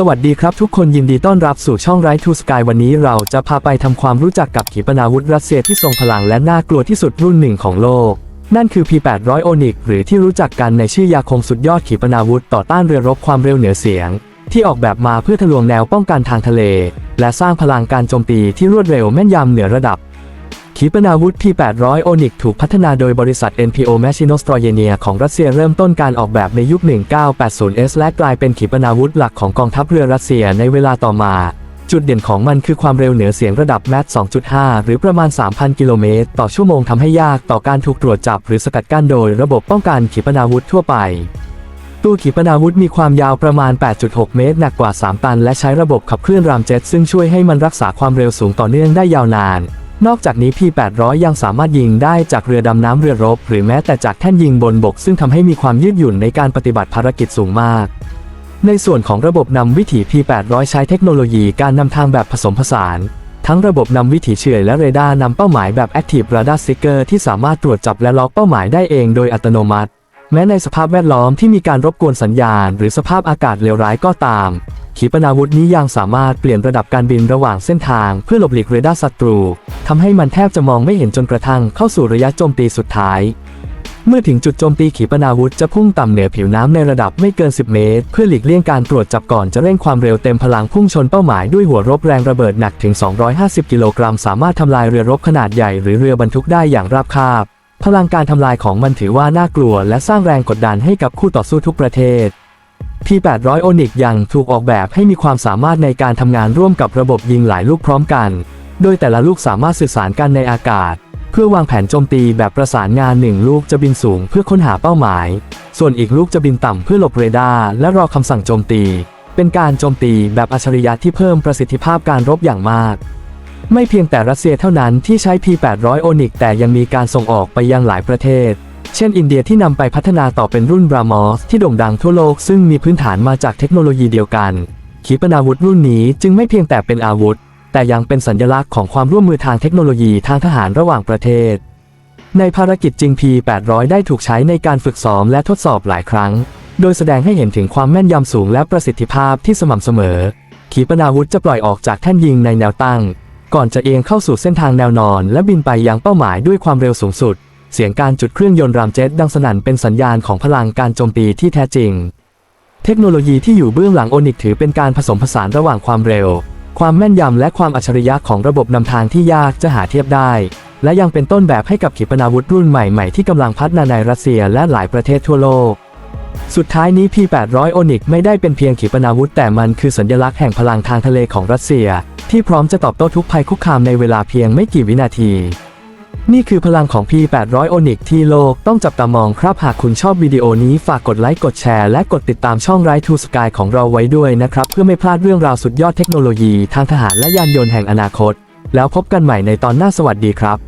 สวัสดีครับทุกคนยินดีต้อนรับสู่ช่องไรทูสกายวันนี้เราจะพาไปทำความรู้จักกับขีปนาวุธรัสเซียที่ทรงพลังและน่ากลัวที่สุดรุ่นหนึ่งของโลก นั่นคือ P800 โอนิกหรือที่รู้จักกันในชื่อยาคมสุดยอดขีปนาวุธต่อต้านเรือรบความเร็วเหนือเสียง ที่ออกแบบมาเพื่อทะลวงแนวป้องกันทางทะเล และสร้างพลังการโจมตีที่รวดเร็วแม่นยำเหนือระดับ ขีปนาวุธ P800 โอนิกถูกพัฒนาโดยบริษัท NPO Machinostroyenia ของรัสเซียเริ่มต้นการออกแบบในยุค 1980s และกลายเป็นขีปนาวุธหลักของกองทัพเรือรัสเซียในเวลาต่อมา จุดเด่นของมันคือความเร็วเหนือเสียงระดับแมท 2.5 หรือประมาณ 3,000 กิโลเมตร ต่อชั่วโมงทำให้ยากต่อการถูกตรวจจับหรือสกัดกั้นโดยระบบป้องกันขีปนาวุธทั่วไปตู้ขีปนาวุธมีความยาวประมาณ 8.6 เมตร หนักกว่า 3 ตัน และใช้ระบบขับเคลื่อนรามเจ็ตซึ่งช่วยให้มันรักษาความเร็วสูงต่อเนื่องได้ยาวนาน นอกจากนี้ P800 ยังสามารถยิงได้จากเรือดำน้ำเรือรบ หรือแม้แต่จากแท่นยิงบนบก ซึ่งทำให้มีความยืดหยุ่นในการปฏิบัติภารกิจสูงมาก ในส่วนของระบบนำวิถี P800 ใช้เทคโนโลยีการนำทางแบบผสมผสาน ทั้งระบบนำวิถีเฉื่อยและเรดาร์นำเป้าหมายแบบ Active Radar Seeker ที่สามารถตรวจจับและล็อกเป้าหมายได้เองโดยอัตโนมัติ แม้ในสภาพแวดล้อมที่มีการรบกวนสัญญาณ หรือสภาพอากาศเลวร้ายก็ตาม ขีปนาวุธนี้ยังสามารถเปลี่ยนระดับการบินระหว่างเส้นทางเพื่อหลบหลีกเรดาร์ศัตรูทำให้มันแทบจะมองไม่เห็นจนกระทั่งเข้าสู่ระยะโจมตีสุดท้าย เมื่อถึงจุดโจมตีขีปนาวุธจะพุ่งต่ำเหนือผิวน้ำในระดับไม่เกิน 10 เมตร เพื่อหลีกเลี่ยงการตรวจจับก่อนจะเร่งความเร็วเต็มพลังพุ่งชนเป้าหมายด้วยหัวรบแรงระเบิดหนักถึง 250 กิโลกรัมสามารถทำลายเรือรบขนาดใหญ่หรือเรือบรรทุกได้อย่างราบคาบพลังการทำลายของมันถือว่าน่ากลัว และสร้างแรงกดดันให้กับคู่ต่อสู้ทุกประเทศ P800 โอนิกยังถูกออกแบบให้มีความสามารถในการทำงานร่วมกับระบบยิงหลายลูกพร้อมกัน โดยแต่ละลูกสามารถสื่อสารกันในอากาศ เพื่อวางแผนโจมตีแบบประสานงานหนึ่งลูกจะบินสูงเพื่อค้นหาเป้าหมาย ส่วนอีกลูกจะบินต่ำเพื่อหลบเรดาร์และรอคำสั่งโจมตี เป็นการโจมตีแบบอัจฉริยะที่เพิ่มประสิทธิภาพการรบอย่างมาก ไม่เพียงแต่รัสเซียเท่านั้นที่ใช้ P800 โอนิกแต่ยังมีการส่งออกไปยังหลายประเทศ เช่นอินเดียที่นำไปพัฒนาต่อเป็นรุ่นบรามอสที่โด่งดังทั่วโลกซึ่งมีพื้นฐานมาจากเทคโนโลยีเดียวกัน ขีปนาวุธรุ่นนี้จึงไม่เพียงแต่เป็นอาวุธ แต่ยังเป็นสัญลักษณ์ของความร่วมมือทางเทคโนโลยีทางทหารระหว่างประเทศ ในภารกิจจริง P800 ได้ถูกใช้ในการฝึกซ้อมและทดสอบหลายครั้ง โดยแสดงให้เห็นถึงความแม่นยำสูงและประสิทธิภาพที่สม่ำเสมอ ขีปนาวุธจะปล่อยออกจากแท่นยิงในแนวตั้ง ก่อนจะเอียงเข้าสู่เส้นทางแนวนอน และบินไปยังเป้าหมายด้วยความเร็วสูงสุด เสียงการจุดเครื่องยนต์รามเจ็ตดังสนั่นเป็นสัญญาณของพลังการโจมตีที่แท้จริง เทคโนโลยีที่อยู่เบื้องหลังโอนิกถือเป็นการผสมผสานระหว่างความเร็ว ความแม่นยำและความอัจฉริยะของระบบนำทางที่ยากจะหาเทียบได้ และยังเป็นต้นแบบให้กับขีปนาวุธรุ่นใหม่ๆที่กำลังพัฒนาในรัสเซียและหลายประเทศทั่วโลก สุดท้ายนี้ P800 โอนิกไม่ได้เป็นเพียงขีปนาวุธแต่มันคือสัญลักษณ์แห่งพลังทางทะเลของรัสเซีย ที่พร้อมจะตอบโต้ทุกภัยคุกคามในเวลาเพียงไม่กี่วินาที นี่คือพลังของ P800 โอนิกที่โลกต้องจับตามองครับหากคุณชอบวิดีโอนี้ฝากกดไลค์กดแชร์และกดติดตามช่อง Right to Sky ของเราไว้ด้วยนะครับ เพื่อไม่พลาดเรื่องราวสุดยอดเทคโนโลยี ทางทหารและยานยนต์แห่งอนาคต แล้วพบกันใหม่ในตอนหน้าสวัสดีครับ